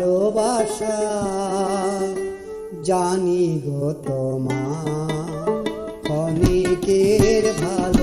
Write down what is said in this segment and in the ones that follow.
ভালোবাসা জানি গো তোমার অনেকের ভালো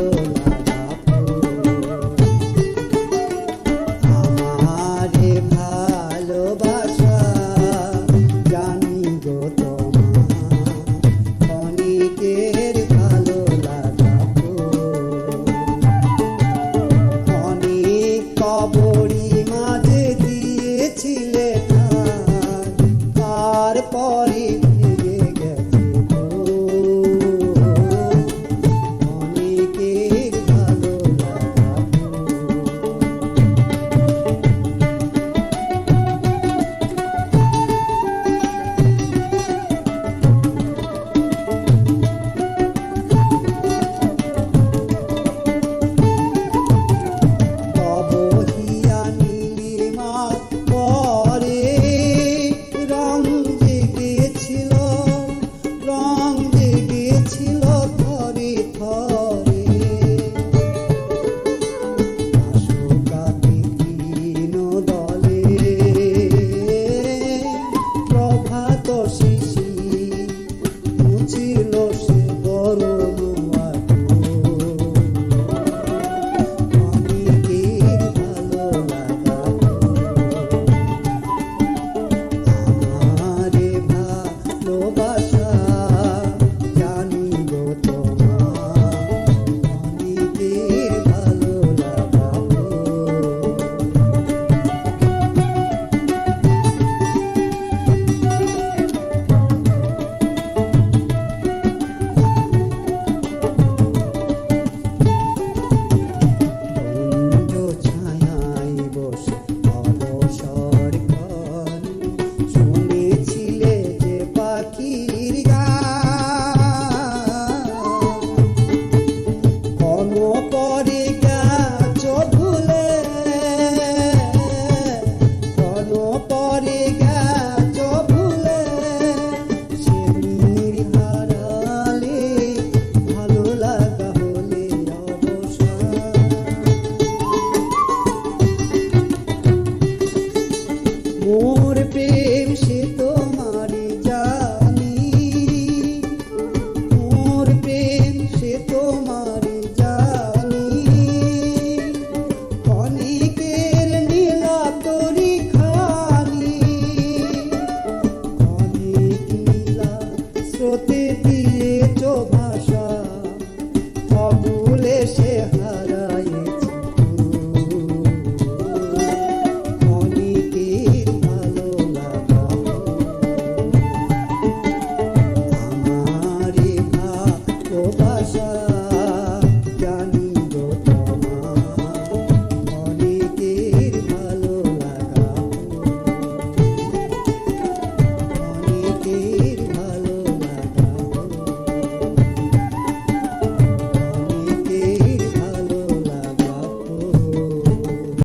অকুলে সে হারাইছে অনেকের ভালো লাগা। আমারে ভালোবাসা।